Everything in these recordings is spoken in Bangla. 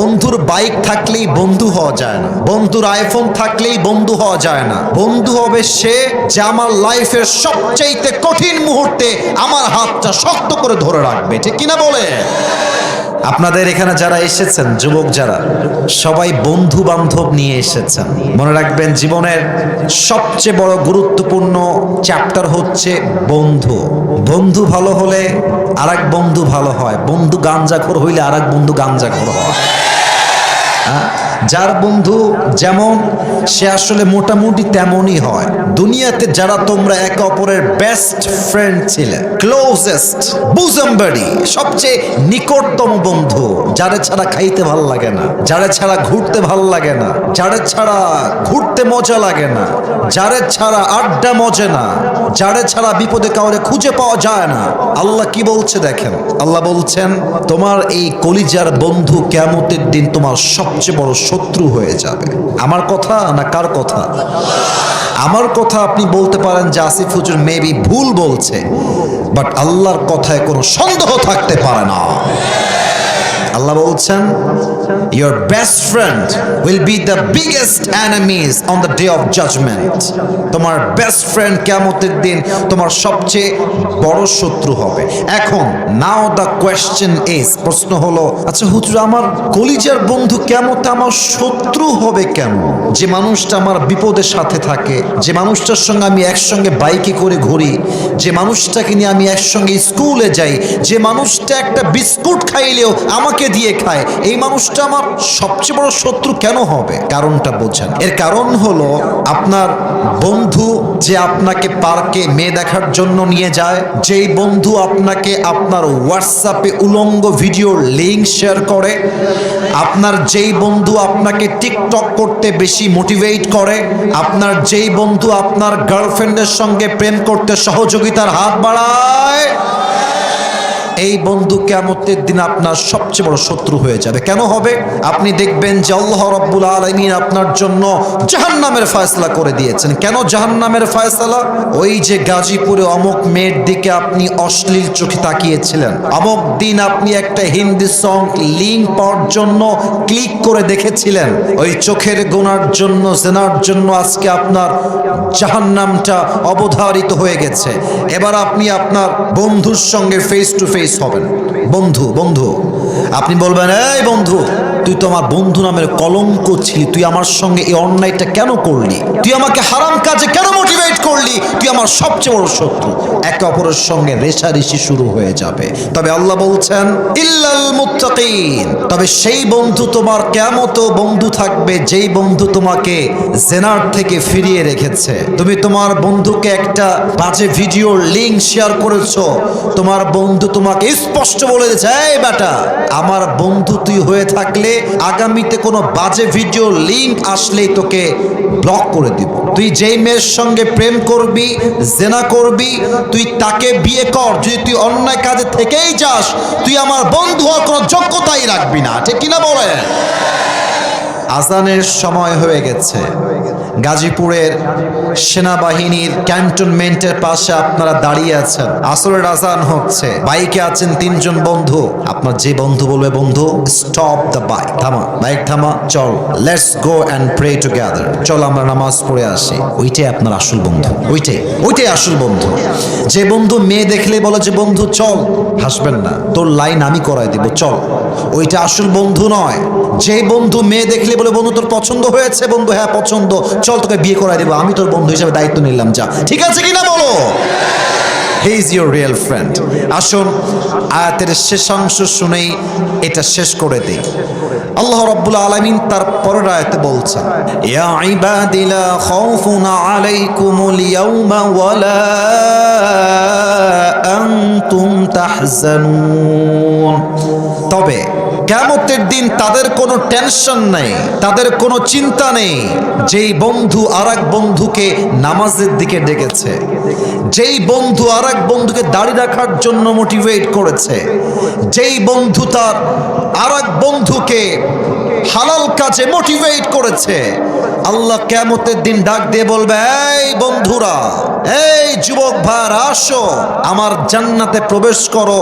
বন্ধুর বাইক থাকলেই বন্ধু হওয়া যায় না। বন্ধুর আইফোন থাকলেই বন্ধু হওয়া যায় না। বন্ধু হবে সে যে আমার লাইফের সবচাইতে কঠিন মুহূর্তে আমার হাতটা শক্ত করে ধরে রাখবে। ঠিক কিনা বলে আপনাদের এখানে যারা এসেছেন, যুবক যারা, সবাই বন্ধু বান্ধব নিয়ে এসেছেন। মনে রাখবেন, জীবনের সবচেয়ে বড় গুরুত্বপূর্ণ চ্যাপ্টার হচ্ছে বন্ধু। বন্ধু ভালো হলে আরেক বন্ধু ভালো হয়। বন্ধু গাঞ্জাখোর হইলে আরেক বন্ধু গাঞ্জাখোর হ্যাঁ? যার বন্ধু যেমন, সে আসলে মোটামুটি তেমনই হয়। দুনিয়াতে যারা তোমরা একে অপরের বেস্ট ফ্রেন্ড ছিলে ক্লোজেস্ট বুজম্বারি সবচেয়ে নিকটতম বন্ধু, যারে ছাড়া খাইতে ভালো লাগে না, যারে ছাড়া ঘুরতে ভালো লাগে না, যারে ছাড়া ঘুরতে মজা লাগে না, যারে ছাড়া আড্ডা মজে না, যারে ছাড়া বিপদে কাউরে খুঁজে পাওয়া যায় না। আল্লাহ কি বলছে দেখেন? আল্লাহ বলছেন, তোমার এই কলিজার বন্ধু কেমতের দিন তোমার সবচেয়ে বড় হয়ে যাবে। আমার কথা না কার কথা? আমার কথা আপনি বলতে পারেন যে আসিফ হুজুর মেবি ভুল বলছে বাট আল্লাহর কথায় কোনো সন্দেহ থাকতে পারে না। আল্লাহ বলছেন your best friend will be the biggest enemies on the day of judgement তোমার বেস্ট ফ্রেন্ড কেমতের দিন তোমার সবচেয়ে বড় শত্রু হবে। এখন নাও দ্য কোয়েশ্চেন ইজ প্রশ্ন হলো আচ্ছা হুজুর, আমার কলিজার বন্ধু কেমতে আমার শত্রু হবে কেন? যে মানুষটা আমার বিপদের সাথে থাকে, যে মানুষটার সঙ্গে আমি একসঙ্গে বাইকে করে ঘুরি, যে মানুষটাকে নিয়ে আমি একসঙ্গে স্কুলে যাই, যে মানুষটা একটা বিস্কুট খাইলেও আমাকে দিয়ে খায়, এই মানুষটা আমার সবচেয়ে বড় শত্রু কেন হবে? কারণটা বোঝেন। এর কারণ হলো আপনার বন্ধু যে আপনাকে পার্কে মেয়ে দেখার জন্য নিয়ে যায়, যেই বন্ধু আপনাকে আপনার হোয়াটসঅ্যাপে উলঙ্গ ভিডিওর লিঙ্ক শেয়ার করে, আপনার যেই বন্ধু আপনাকে টিকটক করতে বেশি মোটিভেট করে, আপনার যেই বন্ধু আপনার গার্লফ্রেন্ডের সঙ্গে প্রেম করতে সহযোগিতার হাত বাড়ায় এই বন্ধু কেমতের দিন আপনার সবচেয়ে বড় শত্রু হয়ে যাবে। কেন হবে? আপনি দেখবেন যে আল্লাহ রব্বুল আলমিন আপনার জন্য জাহান্নামের ফয়সলা করে দিয়েছেন। কেন জাহান্নামের ফয়সলা? ওই যে গাজীপুরে অমুক মেয়ের দিকে আপনি অশ্লীল চোখে তাকিয়েছিলেন। অমুক দিন আপনি একটা হিন্দি সং লিঙ্ক পাওয়ার জন্য ক্লিক করে দেখেছিলেন। ওই চোখের গোনার জন্য, জেনার জন্য আজকে আপনার জাহান্নামটা অবধারিত হয়ে গেছে। এবার আপনি আপনার বন্ধুর সঙ্গে ফেস টু ফেস হবেন বন্ধু বন্ধু, আপনি বলবেন, এই বন্ধু, তুই তো আমার বন্ধু নামের কলঙ্ক ছিলি, তুই আমার সঙ্গে এই অন্যায়টা কেন করলি? তুই আমাকে হারাম কাজে কেন করলি, তুই আমার সবচেয়ে বড় শত্রু। একে অপরের সঙ্গে রেশারেশি শুরু হয়ে যাবে। তবে আল্লাহ বলছেন, ইল্লাল মুত্তাকিন। তবে সেই বন্ধু তোমার কেমত বন্ধু থাকবে, যেই বন্ধু তোমাকে জেনার থেকে ফিরিয়ে রেখেছে। তুমি তোমার বন্ধুকে একটা বাজে ভিডিওর লিঙ্ক শেয়ার করেছ। তোমার বন্ধু তোমাকে স্পষ্ট বলে দিয়েছে, এই বেটা, আমার বন্ধু তুই হয়ে থাকলে আগামীতে কোনো বাজে ভিডিও লিঙ্ক আসলেই তোকে ব্লক করে দিব। তুই যেই মেয়ের সঙ্গে প্রেম করবি, জেনা করবি, তুই তাকে বিয়ে কর। যদি তুই অন্যায় কাজে থেকেই যাস, তুই আমার বন্ধু হওয়ার কোনো যোগ্যতাই রাখবি না। ঠিক কিনা বলে আজানের সময় হয়ে গেছে। গাজীপুরের সেনাবাহিনীর ক্যান্টনমেন্টের পাশে আপনারা দাঁড়িয়ে আছেন। আসরের আজান হচ্ছে। বাইকে আছেন তিনজন বন্ধু। আপনার যে বন্ধু বলবে, বন্ধু স্টপ দ্য বাইক থামা বাইক থামা, চল। Let's go and pray together চল, আমরা নামাজ পড়ে আসি। ওইটাই আপনার আসল বন্ধু। ওইটাই। ওইটাই আসল বন্ধু। যে বন্ধু মেয়ে দেখলে বলে যে, বন্ধু, চল। হাসবেন না। তোর লাইন আমি করাই দিব। চল। ওইটা আসল বন্ধু নয়। যে বন্ধু মেয়ে দেখলে বলে, বন্ধু, তোর পছন্দ হয়েছে, বন্ধু হ্যাঁ পছন্দ। চল তোকে বিয়ে করাই দেবো। আমি তোর বন্ধু হিসেবে দায়িত্ব নিলাম, যা। ঠিক আছে কিনা বলো? He is your real friend আসুন, আয়াতের শেষাংশ শুনেই এটা শেষ করে দিই। আল্লাহ রাব্বুল আলামিন তার পরের আয়াতে বলছেন, ইয়া ইবাদি, লা খাউফুন আলাইকুমুল ইয়াউমা ওয়ালা আনতুম তাহজানুন। তবে কেমতের দিন তাদের কোনো টেনশন নেই, তাদের কোনো চিন্তা নেই। যেই বন্ধু আর বন্ধুকে নামাজের দিকে ডেকেছে, যেই বন্ধু আর বন্ধুকে দাড়ি রাখার জন্য মোটিভেট করেছে, যেই বন্ধু তার আর বন্ধুকে হালাল কাজে মোটিভেট করেছে। আল্লাহ কেমতের দিন ডাক দিয়ে বলবে, এই বন্ধুরা, এই যুবক ভার আসো, আমার জান্নাতে প্রবেশ করো।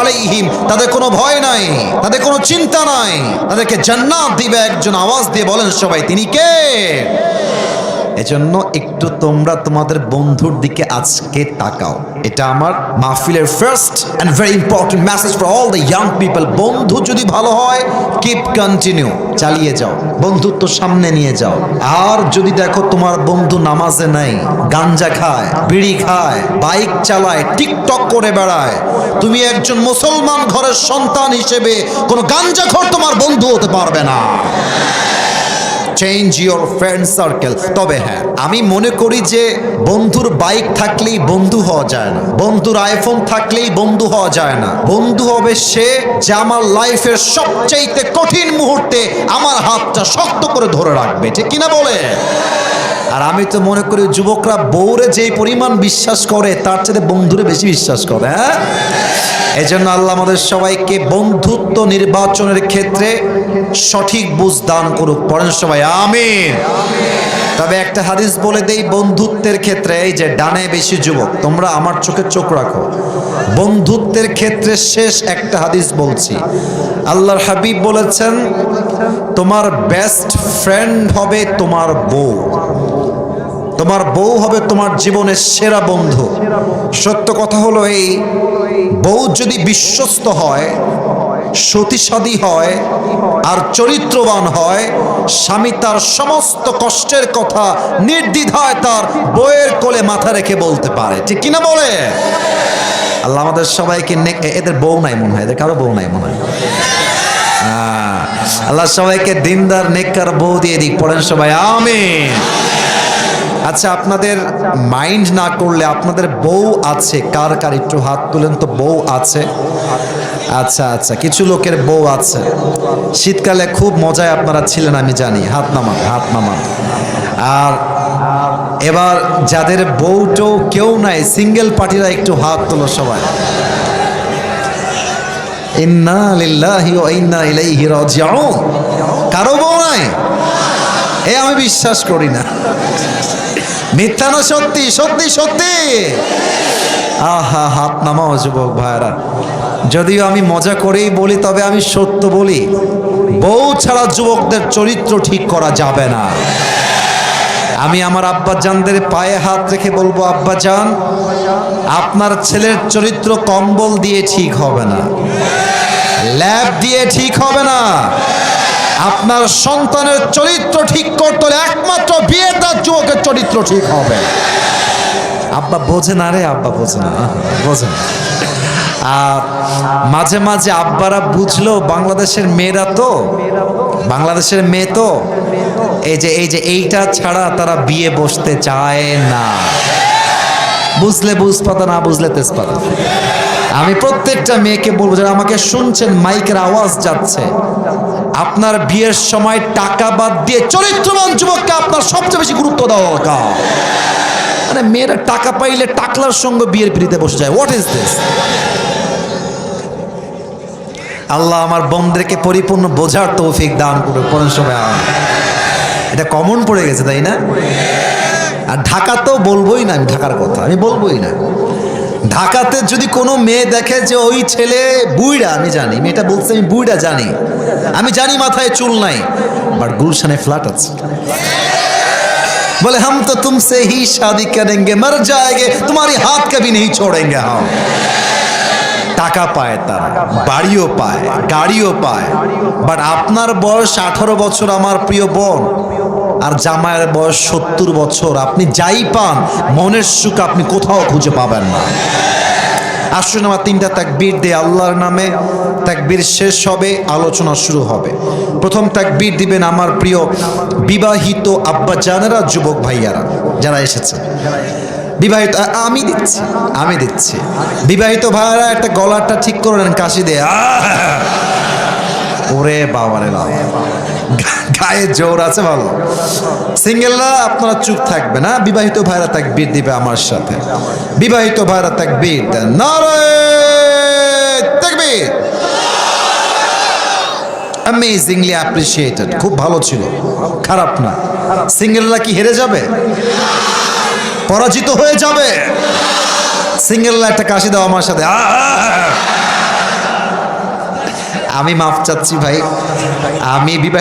আলাইহিম। তাদের কোনো ভয় নাই, তাদের কোনো চিন্তা নাই। তাদেরকে জান্নাত দিবে একজন আওয়াজ দিয়ে বলেন সবাই, তিনি কে? এজন্য একটু তোমরা তোমাদের বন্ধুর দিকে আজকে তাকাও। এটা আমার মাহফিলের first and very important message for all the young people বন্ধু যদি ভালো হয় কিপ কন্টিনিউ চালিয়ে যাও। বন্ধুত্ব সামনে নিয়ে যাও। আর যদি দেখো তোমার বন্ধু নামাজে নাই, গাঞ্জা খায়, বিড়ি খায়, বাইক চালায়, টিকটক করে বেড়ায়, তুমি একজন মুসলমান ঘরের সন্তান হিসেবে কোনো গাঞ্জাখোর তোমার বন্ধু হতে পারবে না। চেঞ্জ ইউর ফ্রেন্ড সার্কেল তবে হ্যাঁ আমি মনে করি যে বন্ধুর বাইক থাকলেই বন্ধু হওয়া যায় না। বন্ধুর আইফোন থাকলেই বন্ধু হওয়া যায় না। বন্ধু হবে সে যে আমার লাইফের সবচাইতে কঠিন মুহূর্তে আমার হাতটা শক্ত করে ধরে রাখবে। ঠিক কিনা বলে আর আমি তো মনে করি যুবকরা বউরে যেই পরিমাণ বিশ্বাস করে, তার চেয়ে বন্ধুরে বেশি বিশ্বাস করে হ্যাঁ? এই জন্য আল্লাহ আমাদের সবাইকে বন্ধুত্ব নির্বাচনের ক্ষেত্রে সঠিক বুঝ দান করুক। পড়েন সবাই, আমিন। তবে একটা হাদিস বলে দেই, বন্ধুত্বের ক্ষেত্রে, এই যে ডানে বেশি যুবক, তোমরা আমার চোখে চোখ রাখো। বন্ধুত্বের ক্ষেত্রে শেষ একটা হাদিস বলছি। আল্লাহর হাবিব বলেছেন তোমার বেস্ট ফ্রেন্ড হবে তোমার বউ। তোমার বউ হবে তোমার জীবনের সেরা বন্ধু। সত্য কথা হলো এই, বউ যদি বিশ্বস্ত হয় সতীসাদী হয়, আর চরিত্রবান হয়, স্বামী তার সমস্ত কষ্টের কথা নির্দ্বিধায় তার বইয়ের কোলে মাথা রেখে বলতে পারে। ঠিক কিনা বলে? আল্লাহ আমাদের সবাইকে এদের বউ নাই মনে হয়, এদের কারও বউ নাই মনে হয়। আল্লাহ সবাইকে দিনদার, নেককার বউ দিয়ে দিক, পড়েন সবাই, আমিন। আচ্ছা আপনাদের মাইন্ড না করলে আপনাদের বউ আছে, কার কার একটু হাত তুলেন তো, বউ আছে। আচ্ছা আচ্ছা কিছু লোকের বউ আছে। শীতকালে খুব মজায় আপনারা ছিলেন, আমি জানি, হাত নামান হাত নামান। আর এবার যাদের বউটো কেউ নাই, সিঙ্গেল পার্টিরা একটু হাত তোলো সবাই। কারও বউ নাই। এ আমি বিশ্বাস করি না। মিথ্যা না সত্যি সত্যি সত্যি। আহা, হাত নামাও যুবক ভাইরা যদিও আমি মজা করেই বলি, তবে আমি সত্য বলি, বউ ছাড়া যুবকদের চরিত্র ঠিক করা যাবে না। আমি আমার আব্বা জানদের পায়ে হাত রেখে বলব আব্বা জান আপনার ছেলের চরিত্র কম্বল দিয়ে ঠিক হবে না। ল্যাব দিয়ে ঠিক হবে না। আপনার সন্তানের চরিত্র ঠিক করতে হলে একমাত্র বিয়ের তার যুবকের চরিত্র ঠিক হবে। আব্বা বোঝে না রে, আব্বা বোঝে না। বোঝে না। আর মাঝে মাঝে আব্বারা বুঝলো, বাংলাদেশের মেয়েরা তো বাংলাদেশের মেয়ে তো? এই যে এই যে, এইটা ছাড়া তারা বিয়ে বসতে চায় না। বুঝলে বুঝপাতা, না বুঝলে তেজপাতা। আমি প্রত্যেকটা মেয়েকে বলব যারা আমাকে শুনছেন, মাইকের আওয়াজ যাচ্ছে, আপনার বিয়ের সময় টাকা বাদ দিয়ে চরিত্রবান যুবককে আপনার সবচেয়ে বেশি গুরুত্ব দেওয়া দরকার। মানে মেয়েরা টাকা পাইলে টাকলার সঙ্গে বিয়ের পিড়িতে বসে যায়। হোয়াট ইজ দিস আল্লাহ আমার বোনদেরকে পরিপূর্ণ বোঝার তৌফিক দান করে পড়েন সময় এটা কমন পড়ে গেছে তাই না আর ঢাকা তো বলবোই না আমি ঢাকার কথা আমি বলবোই না ঢাকাতে যদি কোনো মেয়ে দেখে যে ওই ছেলে বুইড়া আমি জানি মেয়েটা বলছে আমি বুইড়া জানি আমি জানি মাথায় চুল নাই বাট গুলশানে ফ্ল্যাট আছে बोले हम तो तुमसे ही शादी करेंगे मर जाएंगे तुम्हारी हाथ कभी नहीं छोड़ेंगे हम টাকা পায় তারা, বাড়িও পায়, গাড়িও পায়। বাট আপনার বয়স আঠারো বছর আমার প্রিয় বোন, আর জামাইয়ের বয়স সত্তর বছর। আপনি যাই পান, মনের সুখ আপনি কোথাও খুঁজে পাবেন না। আসুন আমার তিনটা তাকবীর দিয়ে আল্লাহর নামে। তাকবীর শেষ হবে, আলোচনা শুরু হবে। প্রথম তাকবীর দিবেন আমার প্রিয় বিবাহিত আব্বা জানেরা, যুবক ভাইয়ারা, যারা এসেছে। বিবাহিত আমি দিচ্ছি আমি দিচ্ছি। বিবাহিত ভাইয়ারা একটা গলাটা ঠিক করে নেন, কাশি দিয়ে ওরে বাবারে বাবা। গায়ে জোর আছে ভালো। সিঙ্গেলরা আপনারা চুপ থাকবে না, বিবাহিত ভাইরা তাকবীর দিবে আমার সাথে। বিবাহিত ভাইরা তাকবীর দেন। তাকবীর। অ্যামেজিংলি অ্যাপ্রিসিয়েটেড খুব ভালো ছিল। খারাপ না। সিঙ্গেলরা কি হেরে যাবে? পরাজিত হয়ে যাবে। সিঙ্গেল একটা কাশি দাও আমার সাথে! আমি মাফ চাচ্ছি ভাই। আমি বিবাহ